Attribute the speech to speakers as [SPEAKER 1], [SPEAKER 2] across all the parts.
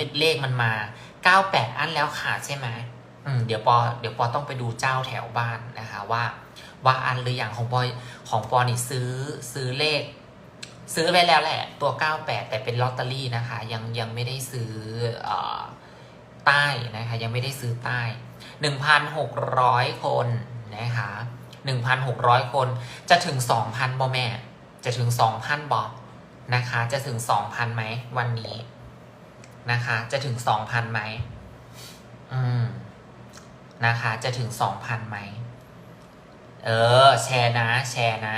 [SPEAKER 1] เม็ดเลขมันมา 98 อันแล้วขาดใช่ไหมอืมเดี๋ยวปอเดี๋ยวปอต้องไปดูเจ้าแถวบ้านนะคะว่า ว่าอันหรืออย่างของปอยของปอนี่ซื้อซื้อเลข ซื้อไว้แล้วแหละ ตัว 98 แต่เป็นลอตเตอรี่นะคะ ยังยังไม่ได้ซื้อเออใต้นะคะ ยังไม่ได้ซื้อใต้ 1,600 คนนะคะ1,600 คน จะถึง 2,000บอแม่ จะถึง 2,000บอนะคะ จะถึง 2,000ไหมวันนี้ นะคะ จะถึง2,000ไหมอืมนะคะ จะถึง2,000ไหม เออ แชร์นะ แชร์นะ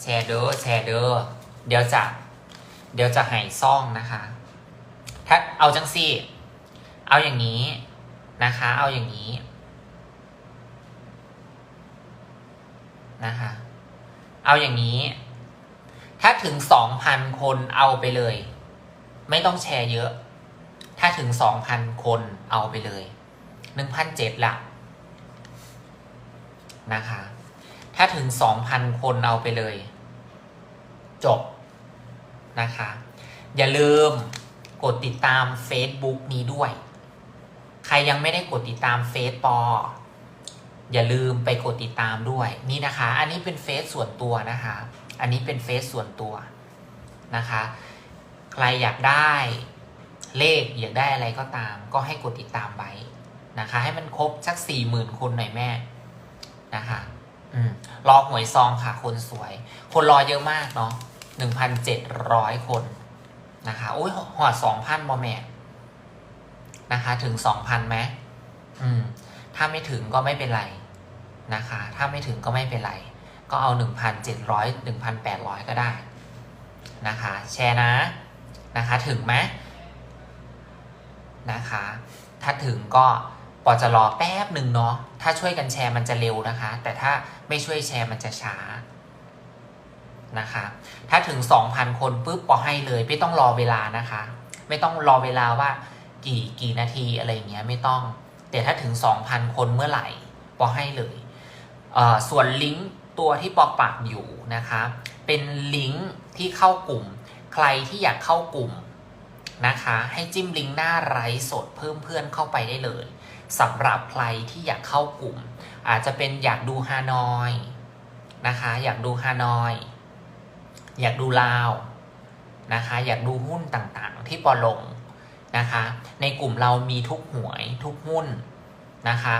[SPEAKER 1] แชร์เด้อแชร์เด้อเดี๋ยวจะ เดี๋ยวจะให้ซ่องนะคะ ถ้าเอาจังสี่ เอาอย่างนี้นะคะ เอาอย่างนี้นะคะ เอาอย่างนี้ ถ้าถึงสองพันคนเอาไปเลย ไม่ต้องแชร์เยอะ ถ้าถึงสองพันคนเอาไปเลยหนึ่งพันเจ็ดละนะคะ ถ้าถึงสองพันคนเอาไปเลย จบนะคะ อย่าลืมกดติดตาม Facebook นี้ด้วย ใครยังไม่ได้กดติดตามเฟซปออย่าลืมไปกดติดตามด้วยนี่นะคะ อันนี้เป็นเฟซส่วนตัวนะคะ อันนี้เป็นเฟซส่วนตัวนะคะ ใครอยากได้ เลขอยากได้อะไรก็ตาม ก็ให้กดติดตามไว้นะคะ ให้มันครบสักสี่หมื่นคนหน่อยแม่นะคะอืมรอหวยซองค่ะคนสวย คนรอเยอะมากเนาะหนึ่งพันเจ็ดร้อยคนนะคะโอ้ยหอดสองพันบอแม่นะคะ ถึงสองพันไหมอืม ถ้าไม่ถึงก็ไม่เป็นไรนะคะ ถ้าไม่ถึงก็ไม่เป็นไร ก็เอาหนึ่งพันเจ็ดร้อยหนึ่งพันแปดร้อยก็ได้นะคะ แชร์นะนะคะ ถึงไหม นะคะ ถ้าถึงก็ปอจะรอแป๊บหนึ่งเนาะ ถ้าช่วยกันแชร์มันจะเร็วนะคะ แต่ถ้าไม่ช่วยแชร์มันจะช้านะคะ ถ้าถึง 2,000 คนปุ๊บปอให้เลย ไม่ต้องรอเวลานะคะ ไม่ต้องรอเวลาว่ากี่กี่นาทีอะไรอย่างเงี้ยไม่ต้อง แต่ถ้าถึง 2,000 คนเมื่อไหร่ปอให้เลยเส่วนลิงก์ตัวที่ปอปักอยู่นะคะ เป็นลิงก์ที่เข้ากลุ่ม ใครที่อยากเข้ากลุ่ม นะคะ ให้จิ้มลิงก์หน้าไลฟ์สดเพิ่มเพื่อนเข้าไปได้เลยสำหรับใครที่อยากเข้ากลุ่ม อาจจะเป็นอยากดูฮานอยนะคะ อยากดูฮานอย อยากดูลาวนะคะ อยากดูหุ้นต่างๆ ที่ปอลงนะคะ ในกลุ่มเรามีทุกหวยทุกหุ้นนะคะ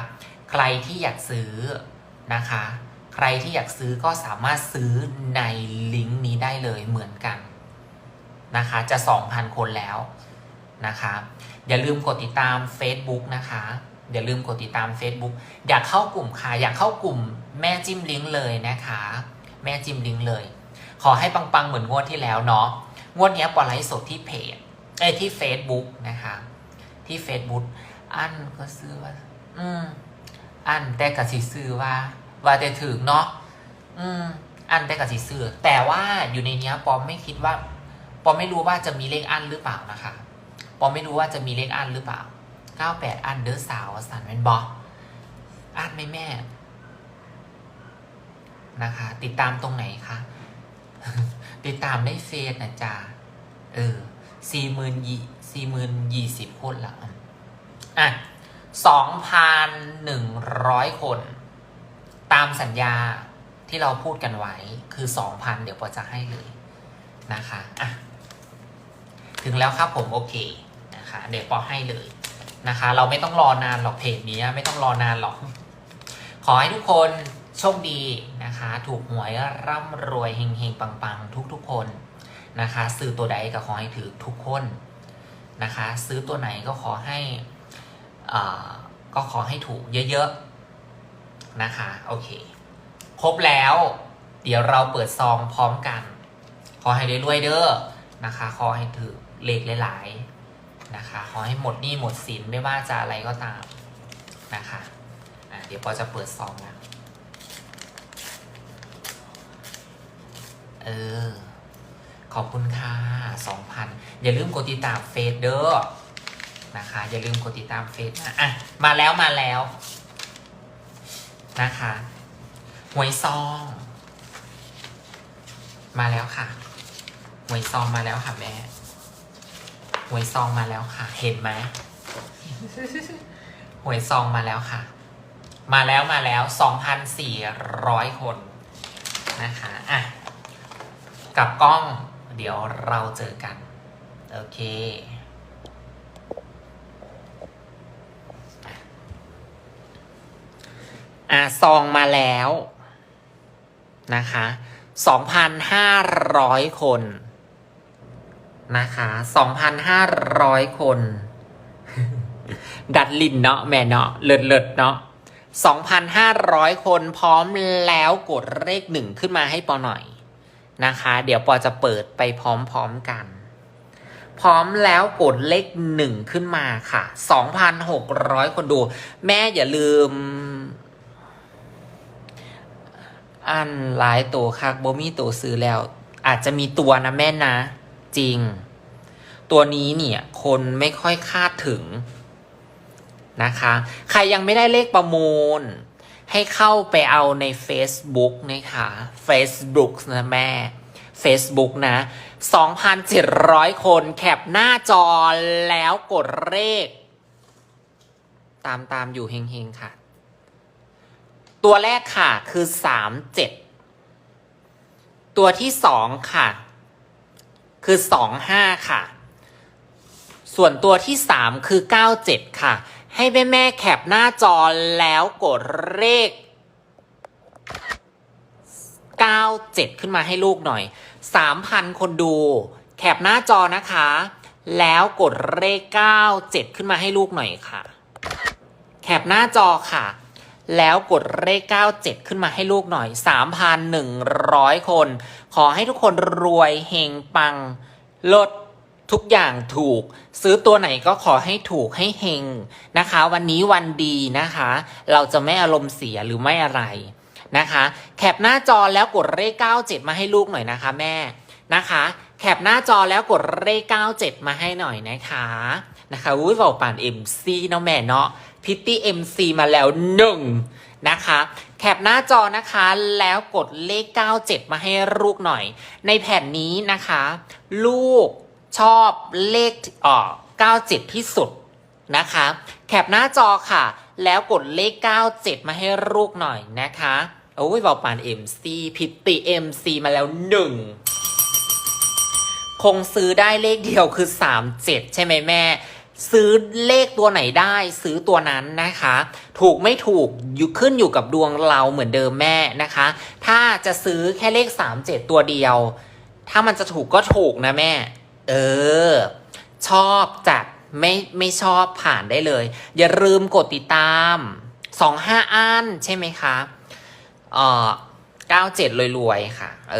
[SPEAKER 1] ใครที่อยากซื้อนะคะ ใครที่อยากซื้อก็สามารถซื้อในลิงก์นี้ได้เลยเหมือนกัน นะคะจะ 2,000 คนแล้วนะคะอย่าลืมกดติดตาม Facebook นะคะอย่าลืมกดติดตาม Facebook อยากเข้ากลุ่มค่ะอยากเข้ากลุ่มแม่จิ้มลิงก์เลยนะคะ แม่จิ้มลิงก์เลย ขอให้ปังๆเหมือนงวดที่แล้วเนาะงวดนี้ยปอไลฟ์สดที่เพจเอ้ที่ Facebook นะคะที่ Facebook อันก็ซื้อว่า อืม อันแต่กะสิซื้อว่า ว่าแต่ถึงเนาะอืม อันแต่กะสิซื้อแต่ว่าอยู่ในเนี้ยปอมไม่คิดว่า ปอไม่รู้ว่าจะมีเลขอันหรือเปล่านะคะปอไม่รู้ว่าจะมีเลขอันหรือเปล่า 98 อันเดอร์สาวสันเป็นบออันไหม่แม่ นะคะ ติดตามตรงไหนคะ ติดตามในเฟซนะจ๊ะเออสี่หมื่นยี่สี่หมื่นยี่สิบคนละอะสองพันหนึ่งร้อยคน ตามสัญญาที่เราพูดกันไว้คือสองพันเดี๋ยวปอจะให้เลยนะคะอะ ถึงแล้วครับผมโอเคนะคะเดี๋ยวปอให้เลยนะคะ เราไม่ต้องรอนานหรอกเพจนี้ไม่ต้องรอนานหรอก ขอให้ทุกคนโชคดีนะคะ ถูกหวยร่ำรวยเฮงๆ ปังๆ ทุกๆคนนะคะ ซื้อตัวใดก็ขอให้ถือทุกคนนะคะ ซื้อตัวไหนก็ขอให้อ่าก็ขอให้ถูกเยอะๆนะคะโอเค ครบแล้ว เดี๋ยวเราเปิดซองพร้อมกัน ขอให้รวยๆเด้อนะคะ ขอให้ถือ เลขหลายๆนะคะ ขอให้หมดหนี้หมดสินไม่ว่าจะอะไรก็ตามนะคะะเดี๋ยวปอจะเปิดซองแล้วเออ ขอบคุณค่ะสองพันอย่าลืมกดติดตามเฟซเด้อนะคะ อย่าลืมกดติดตามเฟซนะอะ มาแล้วมาแล้ว นะคะหวยซอง มาแล้วค่ะหวยซองมาแล้วค่ะแม่ วยซองมาแล้วค่ะ เห็นไหมหวยซองมาแล้วค่ะ มาแล้วมาแล้วสองพันสี่ร้อยคนนะคะอะกลับกล้องเดี๋ยวเราเจอกัน โอเคอะซองมาแล้วนะคะ2,500คน นะคะ2,500 คน ดัดลินเนาะแม่เนาะเลิศเลิศเนาะ2,500 คนพร้อมแล้วกดเลขหนึ่งขึ้นมาให้ปอหน่อยนะคะ เดี๋ยวปอจะเปิดไปพร้อมๆกัน พร้อมแล้วกดเลขหนึ่งขึ้นมาค่ะ 2,600 คนดู แม่อย่าลืม อันหลายตัวคักบ่มีตัวซื้อแล้ว อาจจะมีตัวนะแม่นะ จริง ตัวนี้เนี่ยคนไม่ค่อยคาดถึงนะคะ ใครยังไม่ได้เลขประมูล ให้เข้าไปเอาใน Facebook นะคะ Facebook นะแม่ Facebook นะ 2,700 คนแคปหน้าจอแล้วกดเลข ตามตามอยู่เฮงๆ ค่ะ ตัวแรกค่ะคือสามเจ็ดตัวที่สองค่ะ คือสองห้าค่ะ ส่วนตัวที่สามคือเก้าเจ็ดค่ะ ให้แม่แม่แคปหน้าจอแล้วกดเลขเก้าเจ็ดขึ้นมาให้ลูกหน่อยสามพันคนดู แคปหน้าจอนะคะ แล้วกดเลขเก้าเจ็ดขึ้นมาให้ลูกหน่อยค่ะ แคปหน้าจอค่ะ แล้วกดเลข 97 ขึ้นมาให้ลูกหน่อย 3,100 คน ขอให้ทุกคนรวยเฮงปังลดทุกอย่างถูก ซื้อตัวไหนก็ขอให้ถูกให้เฮงนะคะ วันนี้วันดีนะคะ เราจะไม่อารมณ์เสียหรือไม่อะไรนะคะ แคปหน้าจอแล้วกดเลข 97 มาให้ลูกหน่อยนะคะแม่นะคะแคปหน้าจอแล้วกดเลข 97 มาให้หน่อยนะคะ นะคะอุ้ยบอกป่าน MC เนาะแม่เนาะ พิตตี้ MC มาแล้วหนึ่งนะคะ แคปหน้าจอนะคะแล้วกดเลข 97 มาให้ลูกหน่อย ในแผ่นนี้นะคะ ลูกชอบเลขเอ่อ97 ที่สุดนะคะ แคปหน้าจอค่ะ แล้วกดเลข 97 มาให้ลูกหน่อยนะคะโอ้ยบอกปาน MC พิตตี้ MC มาแล้วหนึ่งคงซื้อได้เลขเดียวคือ 37 ใช่ไหมแม่ ซื้อเลขตัวไหนได้ซื้อตัวนั้นนะคะ ถูกไม่ถูกอยู่ขึ้นอยู่กับดวงเราเหมือนเดิมแม่นะคะ ถ้าจะซื้อแค่เลข 37 ตัวเดียว ถ้ามันจะถูกก็ถูกนะแม่ เออ ชอบจัดไม่ไม่ชอบผ่านได้เลย อย่าลืมกดติดตาม 25 อันใช่ไหมคะเออ97รวยๆค่ะ เอ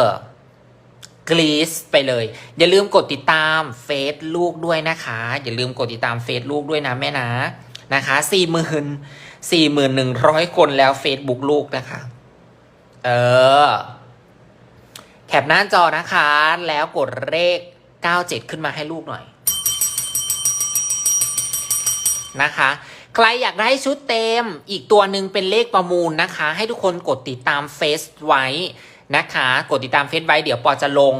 [SPEAKER 1] อ กรีซไปเลย อย่าลืมกดติดตามเฟซลูกด้วยนะคะ อย่าลืมกดติดตามเฟซลูกด้วยนะแม่นะนะคะสี่หมื่นสี่หมื่นหนึ่งร้อยคนแล้วเฟซบุ๊กลูกนะคะ เออ แคปหน้าจอนะคะ แล้วกดเลข97ขึ้นมาให้ลูกหน่อย นะคะใครอยากได้ชุดเต็ม อีกตัวหนึ่งเป็นเลขประมูลนะคะ ให้ทุกคนกดติดตามเฟซไว้ นะคะ กดติดตามเฟซไว้เดี๋ยวปอจะลง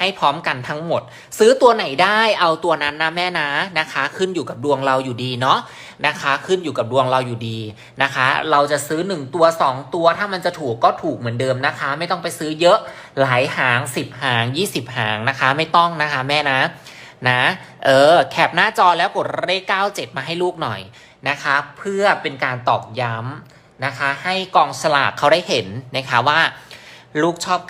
[SPEAKER 1] ให้พร้อมกันทั้งหมด ซื้อตัวไหนได้เอาตัวนั้นนะแม่นะนะคะ ขึ้นอยู่กับดวงเราอยู่ดีเนาะนะคะ ขึ้นอยู่กับดวงเราอยู่ดีนะคะ เราจะซื้อ 1 ตัว 2 ตัวถ้ามันจะถูกก็ถูกเหมือนเดิมนะคะ ไม่ต้องไปซื้อเยอะหลายหาง 10 หาง 20 หางนะคะ ไม่ต้องนะคะแม่นะนะเออแคปหน้าจอแล้วกดเลข97 มาให้ลูกหน่อยนะคะ เพื่อเป็นการตอกย้ำนะคะ ให้กองสลากเขาได้เห็นนะคะว่า ลูกชอบ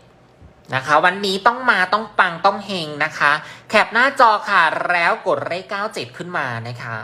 [SPEAKER 1] 97 นะคะ วันนี้ต้องมาต้องปังต้องเฮงนะคะ แคปหน้าจอค่ะแล้วกดเลข97 ขึ้นมานะคะ